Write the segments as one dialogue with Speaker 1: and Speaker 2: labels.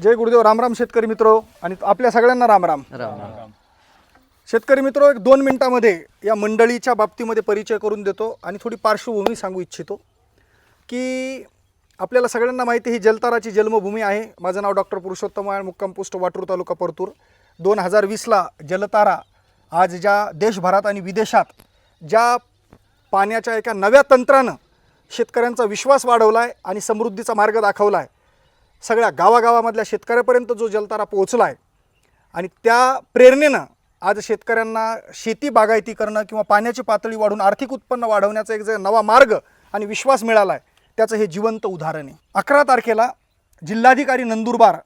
Speaker 1: जय गुरुदेव रामराम शेतकरी मित्र आणि आपल्या सगळ्यांना रामराम
Speaker 2: राम. राम
Speaker 1: शेतकरी मित्र एक दोन मिनिटामध्ये या मंडळीच्या बाबतीमध्ये परिचय करून देतो आणि थोडी पार्श्वभूमी सांगू इच्छितो की आपल्याला सगळ्यांना माहिती ही जलताराची जन्मभूमी आहे. माझं नाव डॉक्टर पुरुषोत्तम आहे मुक्काम पोस्ट वाटूर तालुका परतूर. दोन हजार वीसला जलतारा आज ज्या देशभरात आणि विदेशात ज्या पाण्याच्या एका नव्या तंत्रानं शेतकऱ्यांचा विश्वास वाढवला आहे आणि समृद्धीचा मार्ग दाखवला आहे सगळ्या गावागावामधल्या शेतकऱ्यापर्यंत जो जलतारा पोहोचला आहे आणि त्या प्रेरणेनं आज शेतकऱ्यांना शेती बागायती करणं किंवा पाण्याची पातळी वाढून आर्थिक उत्पन्न वाढवण्याचा एक जे नवा मार्ग आणि विश्वास मिळाला आहे त्याचं हे जिवंत उदाहरण आहे. अकरा तारखेला जिल्हाधिकारी नंदुरबार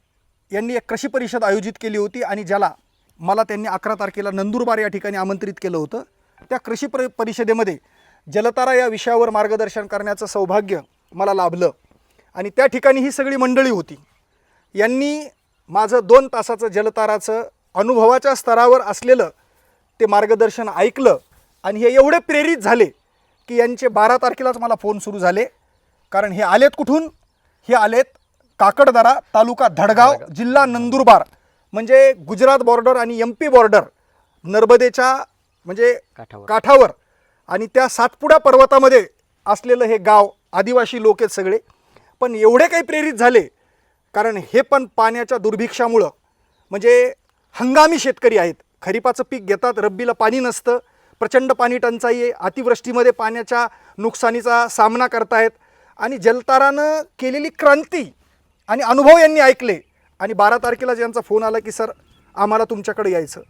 Speaker 1: यांनी एक कृषी परिषद आयोजित केली होती आणि ज्याला मला त्यांनी अकरा तारखेला नंदुरबार या ठिकाणी आमंत्रित केलं होतं. त्या कृषी परि परिषदेमध्ये जलतारा या विषयावर मार्गदर्शन करण्याचं सौभाग्य मला लाभलं. आणि त्या ठिकाणी ही सगळी मंडळी होती. यांनी माझं दोन तासाचं जलताराचं अनुभवाच्या स्तरावर असलेलं ते मार्गदर्शन ऐकलं आणि हे एवढे प्रेरित झाले की यांचे बारा तारखेलाच मला फोन सुरू झाले. कारण हे आलेत कुठून? हे आलेत काकडदरा तालुका धडगाव जिल्हा नंदुरबार. म्हणजे गुजरात बॉर्डर आणि एम पी बॉर्डर नर्मदेच्या म्हणजे
Speaker 2: काठावर.
Speaker 1: काठावर. आणि त्या सातपुडा पर्वतामध्ये असलेलं हे गाव आदिवासी लोक आहेत सगळे. पण एवढे काही प्रेरित झाले कारण हे पण पाण्याच्या दुर्भिक्षामुळं. म्हणजे हंगामी शेतकरी आहेत. खरीपाचं पीक घेतात रब्बीला पाणी नसतं प्रचंड पाणी टंचाई आहे अतिवृष्टीमध्ये पाण्याच्या नुकसानीचा सामना करतायत. आणि जलतारानं केलेली क्रांती आणि अनुभव यांनी ऐकले. आणि बारा तारखेला ज्यांचा फोन आला की सर आम्हाला तुमच्याकडे यायचं.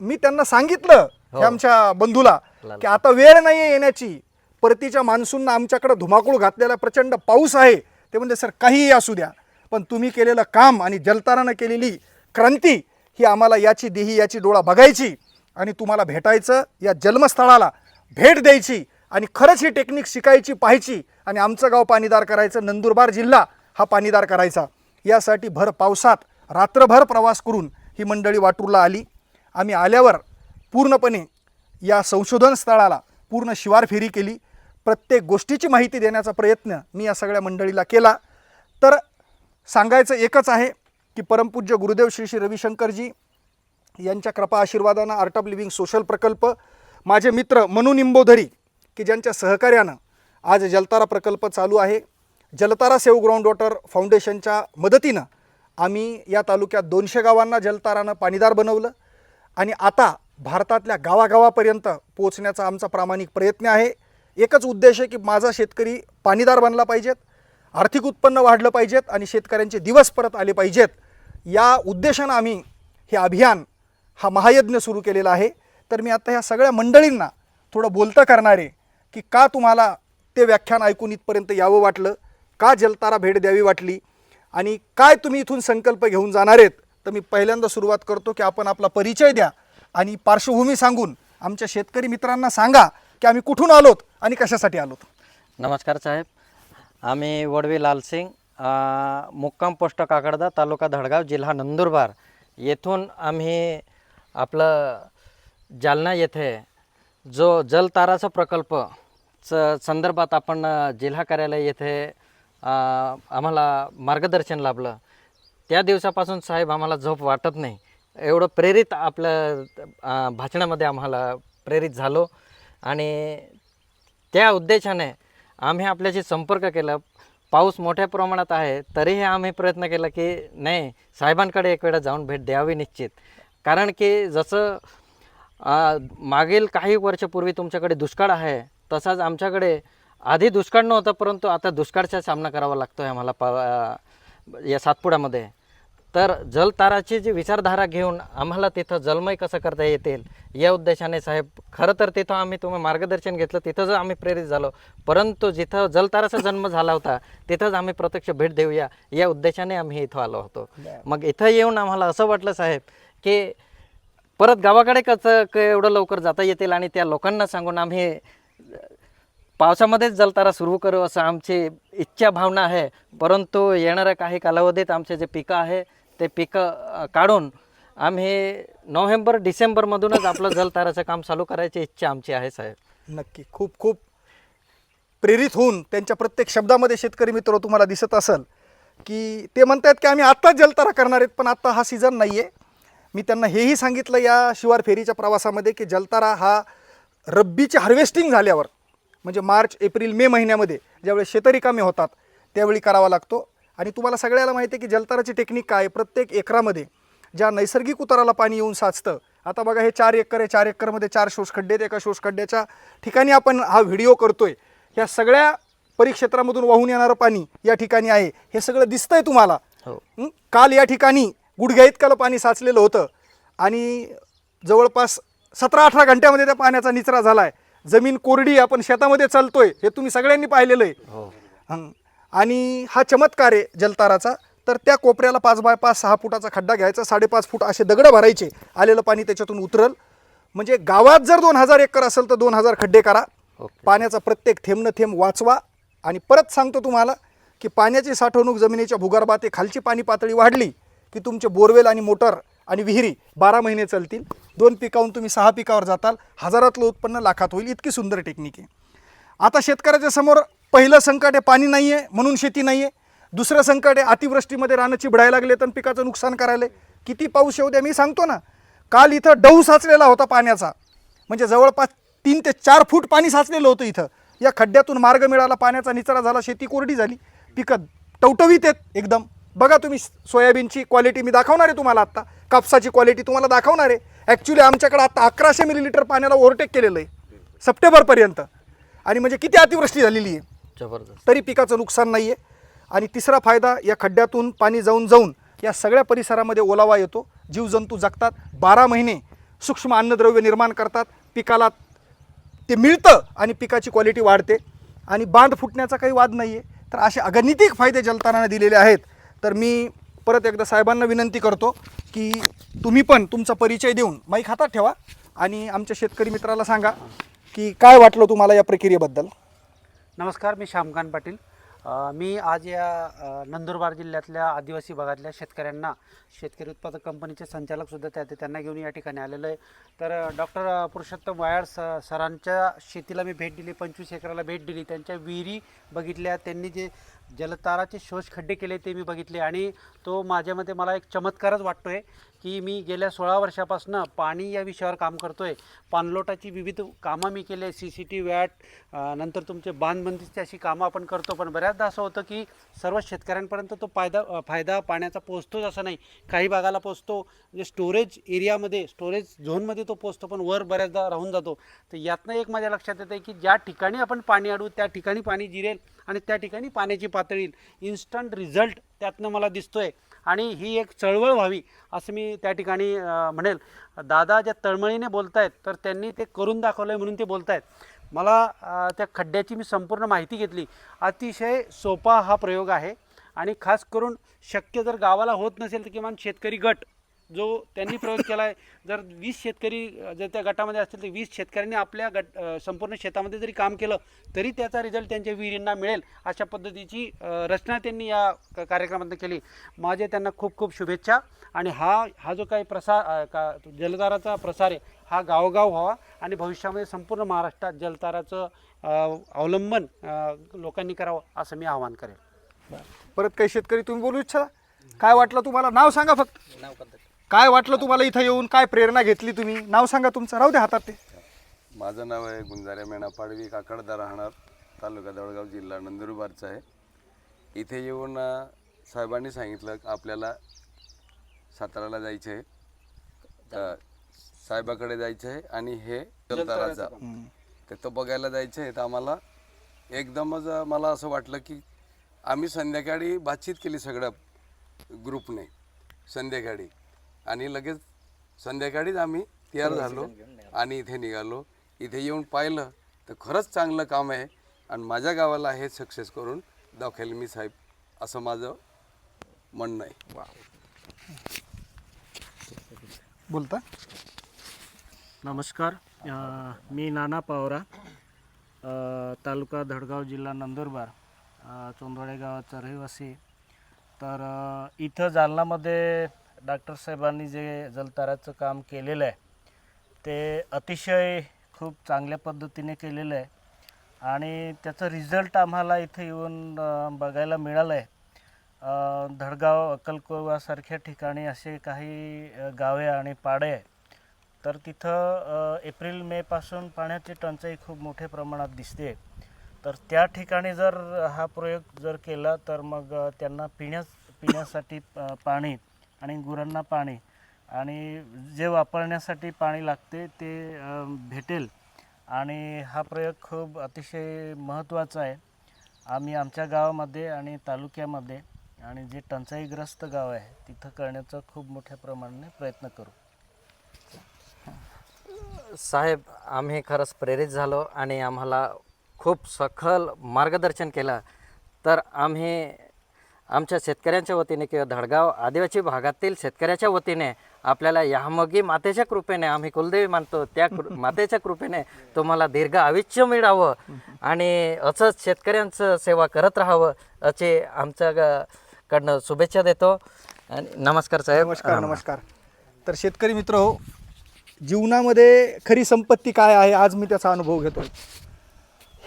Speaker 1: मी त्यांना सांगितलं
Speaker 2: हो.
Speaker 1: की आमच्या बंधूला की आता वेळ नाही आहे येण्याची. परतीच्या मान्सूननं आमच्याकडे धुमाकूळ घातलेला प्रचंड पाऊस आहे. ते म्हणजे सर काहीही असू द्या पण तुम्ही केलेलं काम आणि जलतारानं केलेली क्रांती ही आम्हाला याची देही याची डोळा बघायची आणि तुम्हाला भेटायचं या जन्मस्थळाला भेट द्यायची आणि खरंच ही टेक्निक शिकायची पाहायची आणि आमचं गाव पाणीदार करायचं नंदुरबार जिल्हा हा पाणीदार करायचा. यासाठी भर पावसात रात्रभर प्रवास करून ही मंडळी वाटूरला आली. आम्ही आल्यावर पूर्णपणे या संशोधन स्थळाला पूर्ण शिवार फेरी केली. प्रत्येक गोष्टीची माहिती देण्याचा प्रयत्न मी या सगळ्या मंडळीला केला. तर सांगायचं एकच आहे की परमपूज्य गुरुदेव श्री श्री रविशंकरजी यांच्या कृपा आशीर्वादानं आर्ट ऑफ लिव्हिंग सोशल प्रकल्प माझे मित्र मनु निंबोधरी की ज्यांच्या सहकार्यानं आज जलतारा प्रकल्प चालू आहे. जलतारा सेव्ह ग्राउंड वॉटर फाउंडेशनच्या मदतीनं आम्ही या तालुक्यात दोनशे गावांना जलतारानं पाणीदार बनवलं आणि आता भारतातल्या गावागावापर्यंत पोहोचण्याचा आमचा प्रामाणिक प्रयत्न आहे. एकच उद्देश आहे की माझा शेतकरी पाणीदार बनला पाहिजेत आर्थिक उत्पन्न वाढलं पाहिजेत आणि शेतकऱ्यांचे दिवस परत आले पाहिजेत. या उद्देशानं आम्ही हे अभियान हा महायज्ञ सुरू केलेला आहे. तर मी आता ह्या सगळ्या मंडळींना थोडं बोलतं करणार आहे की का तुम्हाला ते व्याख्यान ऐकून इथपर्यंत यावं वाटलं का जलतारा भेट द्यावी वाटली आणि काय तुम्ही इथून संकल्प घेऊन जाणार आहेत. तर मी पहिल्यांदा सुरुवात करतो की आपण आपला परिचय द्या आणि पार्श्वभूमी सांगून आमच्या शेतकरी मित्रांना सांगा की आम्ही कुठून आलोत आणि कशासाठी आलोत?
Speaker 2: नमस्कार साहेब. आम्ही वडवी लालसिंग अ, मुक्काम पोस्ट काकडदा तालुका धडगाव जिल्हा नंदुरबार. येथून आम्ही आपलं जालना येथे जो जलताराचा प्रकल्प च संदर्भात आपण अ, जिल्हा कार्यालय येथे अ, आम्हाला मार्गदर्शन लाभलं. त्या दिवसापासून साहेब आम्हाला झोप वाटत नाही. एवढं प्रेरित आपलं अ, भाषणामध्ये आम्हाला प्रेरित झालो. आणि त्या उद्देशाने आम्ही आपल्याशी संपर्क केला. पाऊस मोठ्या प्रमाणात आहे तरीही आम्ही प्रयत्न केला की नाही साहेबांकडे एक वेळा जाऊन भेट द्यावी निश्चित. कारण की जसं मागील काही वर्षापूर्वी तुमच्याकडे दुष्काळ आहे तसाच आमच्याकडे आधी दुष्काळ नव्हता परंतु आता दुष्काळचा सामना करावा लागतो आहे आम्हाला पा या सातपुड्यामध्ये. तर जलताराची जी विचारधारा घेऊन आम्हाला तिथं जलमय कसं करता येतील या उद्देशाने साहेब खरं तर तिथं आम्ही तुम्ही मार्गदर्शन घेतलं तिथंच आम्ही प्रेरित झालो. परंतु जिथं जलताराचा जन्म झाला होता तिथंच आम्ही प्रत्यक्ष भेट देऊया या उद्देशाने आम्ही इथं आलो होतो. मग इथं येऊन आम्हाला असं वाटलं साहेब की परत गावाकडे कसं क- एवढं लवकर जाता येतील आणि त्या लोकांना सांगून आम्ही पावसामध्येच जलतारा सुरू करू असं आमची इच्छा भावना आहे. परंतु येणाऱ्या काही कालावधीत आमचे जे पिकं आहे ते पिकं काढून आम्ही नोव्हेंबर डिसेंबरमधूनच आपलं जलताराचं काम चालू करायची इच्छा आमची आहे साहेब.
Speaker 1: नक्की. खूप खूप प्रेरित होऊन त्यांच्या प्रत्येक शब्दामध्ये शेतकरी मित्र तुम्हाला दिसत असेल की ते म्हणतायत की आम्ही आत्ताच जलतारा करणार आहेत पण आत्ता हा सीझन नाही आहे मी त्यांना हेही सांगितलं या शिवार फेरीच्या प्रवासामध्ये की जलतारा हा रब्बीची हार्वेस्टिंग झाल्यावर म्हणजे मार्च एप्रिल मे महिन्यामध्ये ज्यावेळी शेतरी कामे होतात त्यावेळी करावा लागतो. आणि तुम्हाला सगळ्याला माहिती आहे की जलताराची टेक्निक काय? प्रत्येक एकरामध्ये ज्या नैसर्गिक उताराला पाणी येऊन साचतं आता बघा हे चार एकर आहे. चार एकरमध्ये चार शोषखड्डे आहेत. एका शोषखड्ड्याच्या ठिकाणी आपण हा व्हिडिओ करतोय. ह्या सगळ्या परिक्षेत्रामधून वाहून येणारं पाणी या ठिकाणी आहे. हे सगळं दिसतंय तुम्हाला.
Speaker 2: हो?
Speaker 1: काल या ठिकाणी गुडघ्या इतकालं पाणी साचलेलं होतं. आणि जवळपास सतरा अठरा घंट्यामध्ये त्या पाण्याचा निचरा झाला आहे जमीन कोरडी आपण शेतामध्ये चालतोय. हे तुम्ही सगळ्यांनी पाहिलेलं आहे.
Speaker 2: हं.
Speaker 1: आणि हा चमत्कार आहे जलताराचा. तर त्या कोपऱ्याला पाच बाय पाच सहा फुटाचा खड्डा घ्यायचा साडेपाच फूट असे दगडं भरायचे. आलेलं पाणी त्याच्यातून उतरल. म्हणजे गावात जर दोन हजार एकर असेल तर दोन हजार खड्डे करा. पाण्याचा प्रत्येक थेंब न थेंब वाचवा. आणि परत सांगतो तुम्हाला की पाण्याची साठवणूक जमिनीच्या भूगर्भात ते खालची पाणी पातळी वाढली की तुमचे बोरवेल आणि मोटर आणि विहिरी बारा महिने चालतील. दोन पिकाहून तुम्ही सहा पिकावर जाताल. हजारातलं उत्पन्न लाखात होईल. इतकी सुंदर टेक्निक आहे. आता शेतकऱ्याच्या समोर पहिलं संकट आहे पाणी नाही आहे म्हणून शेती नाही आहे दुसरं संकट आहे अतिवृष्टीमध्ये रानं चिबडायला लागले तर पिकाचं नुकसान करायला. किती पाऊस येऊ द्या मी सांगतो ना काल इथं डऊ साचलेला होता पाण्याचा. म्हणजे जवळपास तीन ते चार फूट पाणी साचलेलं होतं इथं. या खड्ड्यातून मार्ग मिळाला पाण्याचा निचरा झाला शेती कोरडी झाली. पिकं टवटवीत आहेत एकदम. बघा तुम्ही सोयाबीनची क्वालिटी मी दाखवणार आहे तुम्हाला आत्ता. कापसाची क्वालिटी तुम्हाला दाखवणार आहे. ॲक्च्युली आमच्याकडे आत्ता अकराशे मिलीलिटर पाण्याला ओव्हरटेक केलेलं आहे. सप्टेंबरपर्यंत. आणि म्हणजे किती अतिवृष्टी झालेली आहे.
Speaker 2: जबरदस्त.
Speaker 1: तरी पिकाचं नुकसान नाही आहे आणि तिसरा फायदा या खड्ड्यातून पाणी जाऊन जाऊन या सगळ्या परिसरामध्ये ओलावा येतो. जीवजंतू जगतात बारा महिने सूक्ष्म अन्नद्रव्य निर्माण करतात. पिकाला ते मिळतं आणि पिकाची क्वालिटी वाढते. आणि बांध फुटण्याचा काही वाद नाही आहे तर असे अगणितिक फायदे जलताराने दिलेले आहेत. तर मी परत एकदा साहेबांना विनंती करतो की तुम्ही पण तुमचा परिचय देऊन माईक हातात ठेवा. आणि आमच्या शेतकरी मित्राला सांगा की काय वाटलं तुम्हाला या प्रक्रियेबद्दल?
Speaker 3: नमस्कार मी श्यामकान पाटील. मी आज या नंदुरबार जिल्ह्यातल्या आदिवासी भागातल्या शेतकऱ्यांना शेतकरी उत्पादक कंपनीचे संचालकसुद्धा त्या त्यांना घेऊन या ठिकाणी आलेलो आहे. तर डॉक्टर पुरुषोत्तम वायाड स सरांच्या शेतीला मी भेट दिली पंचवीस एकराला भेट दिली. त्यांच्या विहिरी बघितल्या त्यांनी जे जलताराचे शोष खड्डे केले ते मी बघितले आणि तो माझ्यामध्ये मला एक चमत्कारच वाटतो आहे की मी गेल्या सोळा वर्षापासून पाणी या विषयावर काम करतो आहे पाणलोटाची विविध कामं मी केले सी सी टी वॅट नंतर तुमचे बांधबंदीची अशी कामं आपण करतो. पण बऱ्याचदा असं होतं की सर्व शेतकऱ्यांपर्यंत तो फायदा फायदा पाण्याचा पोचतोच असं नाही. काही भागाला पोचतो म्हणजे स्टोरेज एरियामध्ये स्टोरेज झोनमध्ये तो पोचतो पण वर बऱ्याचदा राहून जातो. तर यातनं एक माझ्या लक्षात येतं आहे की ज्या ठिकाणी आपण पाणी अडवू त्या ठिकाणी पाणी जिरेल आणि त्या ठिकाणी पाण्याची पातळी इन्स्टंट रिझल्ट त्यातनं मला दिसतो आहे आणि ही एक चळवळ व्हावी असं मी त्या ठिकाणी म्हणेल. दादा ज्या तळमळीने बोलत आहेत तर त्यांनी ते करून दाखवलं आहे म्हणून ते बोलत आहेत मला त्या खड्ड्याची मी संपूर्ण माहिती घेतली. अतिशय सोपा हा प्रयोग आहे. आणि खास करून शक्य जर गावाला होत नसेल तर किमान शेतकरी गट जो त्यांनी प्रयोग केला आहे जर वीस शेतकरी जर त्या गटामध्ये असतील तर वीस शेतकऱ्यांनी आपल्या गट संपूर्ण शेतामध्ये जरी काम केलं तरी त्याचा रिझल्ट त्यांच्या विहिरींना मिळेल अशा पद्धतीची रचना त्यांनी या क- कार्यक्रमातून केली. माझे त्यांना खूप खूप शुभेच्छा आणि हा हा जो काही प्रसार का जलधाराचा प्रसार आहे हा गावोगाव व्हावा आणि भविष्यामध्ये संपूर्ण महाराष्ट्रात जलताराचं अवलंबन लोकांनी करावं असं मी आवाहन करेल.
Speaker 1: परत काही शेतकरी तुम्ही बोलू इच्छा? काय वाटलं तुम्हाला? नाव सांगा फक्त. काय वाटलं तुम्हाला इथं येऊन? काय प्रेरणा घेतली तुम्ही? नाव सांगा तुमचं. राहू द्या हातात ते.
Speaker 4: माझं नाव आहे गुंजारे मेणा पाडवी काकडदा राहणार तालुका दळगाव जिल्हा नंदुरबारचा आहे. इथे येऊन साहेबांनी सांगितलं की आपल्याला साताराला जायचं आहे तर साहेबाकडे जायचं आहे आणि हे जलताराचा. तर तो बघायला जायचं आहे तर आम्हाला एकदमच मला असं वाटलं की आम्ही संध्याकाळी बातचीत केली सगळ्या ग्रुपने. संध्याकाळी. आणि लगेच संध्याकाळीच आम्ही तयार झालो आणि इथे निघालो. इथे येऊन पाहिलं तर खरंच चांगलं काम आहे आणि माझ्या गावाला हे सक्सेस करून दाखवेल मी साहेब असं माझं म्हणणं आहे.
Speaker 1: बोलता.
Speaker 5: नमस्कार. अ, मी नाना पावरा तालुका धडगाव जिल्हा नंदुरबार चोंदोळे गावाचा रहिवासी. तर इथं जालनामध्ये डॉक्टर साहेबांनी जे जलताराचं काम केलेलं आहे ते अतिशय खूप चांगल्या पद्धतीने केलेलं आहे. आणि त्याचं रिझल्ट आम्हाला इथे येऊन बघायला मिळालं आहे धडगाव अक्कलकोवासारख्या ठिकाणी असे काही गावे आणि पाडे आहे तर तिथं एप्रिल मेपासून पाण्याची टंचाई खूप मोठ्या प्रमाणात दिसते. तर त्या ठिकाणी जर हा प्रयोग जर केला तर मग त्यांना पिण्यास पिण्यासाठी पाणी आणि गुरांना पाणी. आणि जे वापरण्यासाठी पाणी लागते ते भेटेल. आणि हा प्रयोग खूप अतिशय महत्त्वाचा आहे. आम्ही आमच्या गावामध्ये आणि तालुक्यामध्ये आणि जे टंचाईग्रस्त गाव आहे तिथं करण्याचा खूप मोठ्या प्रमाणाने प्रयत्न करू.
Speaker 2: साहेब आम्ही खरंच प्रेरित झालो आणि आम्हाला खूप सखल मार्गदर्शन केलं. तर आम्ही आमच्या शेतकऱ्यांच्या वतीने किंवा धडगाव आदिवासी भागातील शेतकऱ्याच्या वतीने आपल्याला यामगी मातेच्या कृपेने आम्ही कुलदेवी मानतो त्या कृ मातेच्या कृपेने तुम्हाला दीर्घ आयुष्य मिळावं आणि असंच शेतकऱ्यांचं सेवा करत राहावं असे आमच्या कडनं शुभेच्छा देतो. आणि नमस्कार साहेब.
Speaker 1: नमस्कार नमस्कार. तर शेतकरी मित्र हो जीवनामध्ये खरी संपत्ती काय आहे आज मी त्याचा अनुभव घेतोय.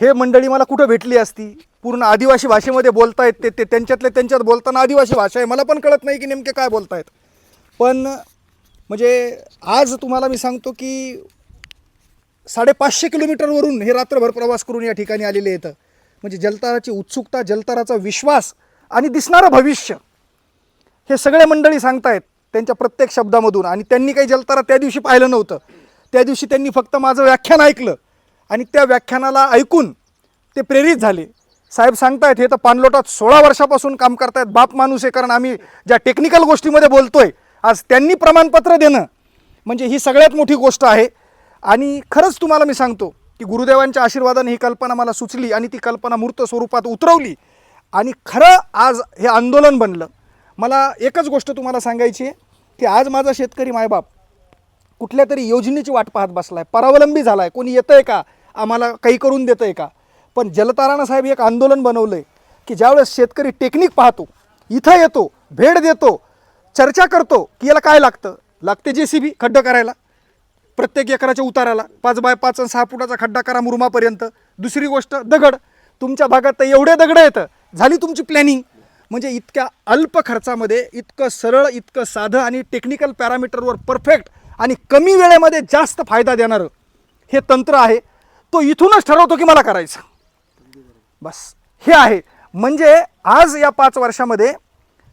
Speaker 1: हे मंडळी मला कुठं भेटली असती? पूर्ण आदिवासी भाषेमध्ये बोलतायत ते ते त्यांच्यातले त्यांच्यात बोलताना आदिवासी भाषा आहे. मला पण कळत नाही की नेमके काय बोलतायत. पण म्हणजे आज तुम्हाला मी सांगतो की साडेपाचशे किलोमीटरवरून हे रात्रभर प्रवास करून या ठिकाणी आलेले येतं म्हणजे जलताराची उत्सुकता जलताराचा विश्वास आणि दिसणारं भविष्य हे सगळे मंडळी सांगतायत त्यांच्या प्रत्येक शब्दामधून. आणि त्यांनी काही जलतारा त्या दिवशी पाहिलं नव्हतं. त्या दिवशी त्यांनी फक्त माझं व्याख्यान ऐकलं. आणि त्या व्याख्यानाला ऐकून ते प्रेरित झाले. साहेब सांगतायत हे तर पाणलोटात सोळा वर्षापासून काम करतायत बाप माणूस आहे कारण आम्ही ज्या टेक्निकल गोष्टीमध्ये बोलतोय आज त्यांनी प्रमाणपत्र देणं म्हणजे ही सगळ्यात मोठी गोष्ट आहे. आणि खरंच तुम्हाला मी सांगतो की गुरुदेवांच्या आशीर्वादाने ही कल्पना मला सुचली आणि ती कल्पना मूर्त स्वरूपात उतरवली. आणि खरं आज हे आंदोलन बनलं. मला एकच गोष्ट तुम्हाला सांगायची आहे की आज माझा शेतकरी मायबाप कुठल्या तरी योजनेची वाट पाहत बसला आहे परावलंबी झाला आहे कोणी येतं आहे का? आम्हाला काही करून देतं आहे का? पण जलताराणा साहेब एक आंदोलन बनवलं आहे की ज्यावेळेस शेतकरी टेक्निक पाहतो इथं येतो भेट देतो चर्चा करतो की याला काय लागतं? लागते जे सी बी खड्डं करायला. प्रत्येक एकराच्या उताराला. पाच बाय पाच आणि सहा फुटाचा खड्डा करा मुरुमापर्यंत. दुसरी गोष्ट दगड. तुमच्या भागात तर एवढे दगड येतं झाली तुमची प्लॅनिंग म्हणजे इतक्या अल्प खर्चामध्ये इतकं सरळ इतकं साधं आणि टेक्निकल पॅरामीटरवर परफेक्ट आणि कमी वेळेमध्ये जास्त फायदा देणारं हे तंत्र आहे. तो इथूनच ठरवतो की मला करायचं. बस. हे आहे. म्हणजे आज या पाच वर्षामध्ये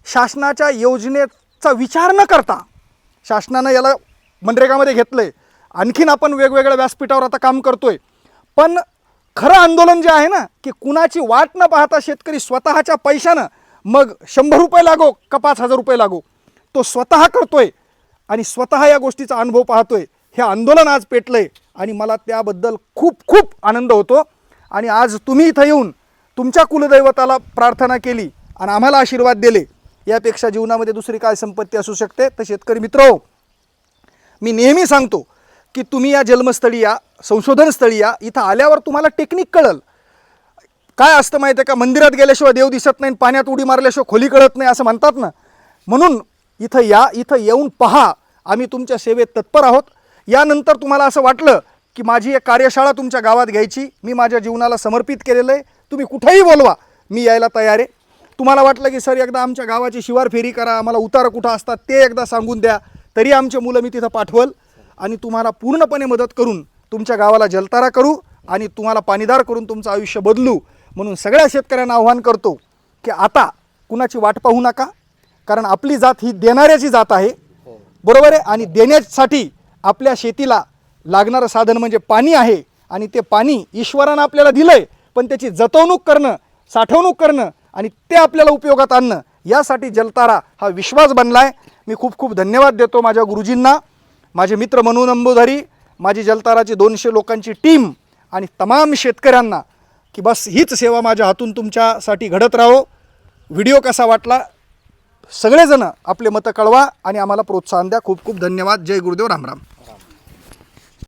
Speaker 1: शासनाच्या योजनेचा विचार न करता शासनानं याला मनरेगामध्ये घेतलं आहे आणखीन आपण वेगवेगळ्या व्यासपीठावर आता काम करतोय. पण खरं आंदोलन जे आहे ना की कुणाची वाट न पाहता शेतकरी स्वतःच्या पैशानं मग शंभर रुपये लागो का पाच हजार रुपये लागो तो स्वतः करतोय आणि स्वतः या गोष्टीचा अनुभव पाहतोय. हे आंदोलन आज पेटलं आहे आणि मला त्याबद्दल खूप खूप आनंद होतो. आणि आज तुम्ही इथं येऊन तुमच्या कुलदैवताला प्रार्थना केली आणि आम्हाला आशीर्वाद दिले. यापेक्षा जीवनामध्ये दुसरी काय संपत्ती असू शकते? तर शेतकरी मित्र मी नेहमी सांगतो की तुम्ही या जन्मस्थळी या संशोधनस्थळी या. इथं आल्यावर तुम्हाला टेक्निक कळल. काय असतं माहिती आहे का? मंदिरात गेल्याशिवाय देव दिसत नाही पाण्यात उडी मारल्याशिवाय खोली कळत नाही असं म्हणतात ना. म्हणून इथं या इथं येऊन पहा. आम्ही तुमच्या सेवेत तत्पर आहोत. यानंतर तुम्हाला असं वाटलं की माझी एक कार्यशाळा तुमच्या गावात घ्यायची मी माझ्या जीवनाला समर्पित केलेलं आहे तुम्ही कुठेही बोलवा मी यायला तयार आहे. तुम्हाला वाटलं की सर एकदा आमच्या गावाची शिवार फेरी करा आम्हाला उतारं कुठं असतात ते एकदा सांगून द्या तरी आमचे मुलं मी तिथं पाठवल आणि तुम्हाला पूर्णपणे मदत करून तुमच्या गावाला जलतारा करू आणि तुम्हाला पाणीदार करून तुमचं आयुष्य बदलू म्हणून सगळ्या शेतकऱ्यांना आव्हान करतो की आता कुणाची वाट पाहू नका कारण आपली जात ही देणाऱ्याची जात आहे. बरोबर आहे? आणि देण्यासाठी आपल्या शेतीला लागणारं साधन म्हणजे पाणी आहे आणि ते पाणी ईश्वरानं आपल्याला दिलं आहे पण त्याची जतवणूक करणं साठवणूक करणं आणि ते आपल्याला उपयोगात आणणं यासाठी जलतारा हा विश्वास बनला आहे मी खूप खूप धन्यवाद देतो माझ्या गुरुजींना. माझे मित्र मनू नंबूधारी माझी जलताराची दोनशे लोकांची टीम आणि तमाम शेतकऱ्यांना की बस हीच सेवा माझ्या हातून तुमच्यासाठी घडत राहो. व्हिडिओ कसा वाटला? सगळेजणं आपले मतं कळवा आणि आम्हाला प्रोत्साहन द्या. खूप खूप धन्यवाद. जय गुरुदेव. रामराम